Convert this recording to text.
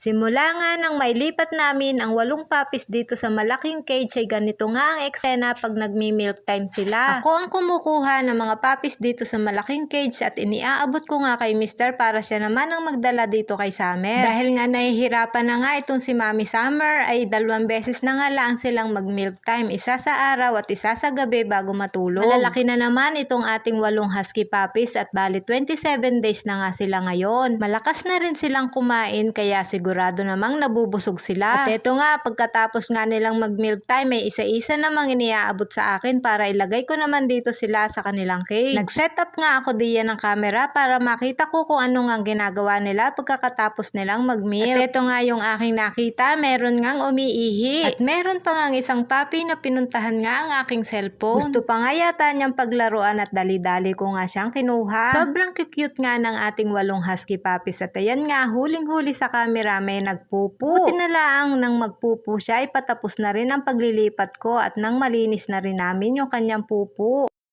Simula nga nang mailipat namin ang walong puppies dito sa malaking cage ay ganito nga ang eksena pag nagmi-milk time sila. Ako ang kumukuha ng mga puppies dito sa malaking cage at iniaabot ko nga kay Mister para siya naman ang magdala dito kay Summer. Dahil nga nahihirapan na nga itong si Mami Summer ay dalawang beses na nga lang silang mag-milk time. Isa sa araw at isa sa gabi bago matulog. Malalaki na naman itong ating walong husky puppies at bali 27 days na nga sila ngayon. Malakas na rin silang kumain kaya sigurado namang nabubusog sila. At ito nga, pagkatapos nga nilang mag-milk time ay isa-isa namang iniaabot sa akin para ilagay ko naman dito sila sa kanilang cage. Nag-set up nga ako diyan ng camera para makita ko kung ano nga ginagawa nila pagkatapos nilang mag-milk. At ito nga yung aking nakita, meron ngang umiihi. At meron pa nga isang puppy na pinuntahan nga ang aking cellphone. Gusto pa nga yata niyang paglaruan at dali-dali ko nga siyang kinuha. Sobrang cute nga ng ating walong husky puppies. At ayan nga, huling-huli sa camera may nagpupu. Buti na lang nang magpupu siya ay patapos na rin ang paglilipat ko at nang malinis na rin namin yung kanyang pupu.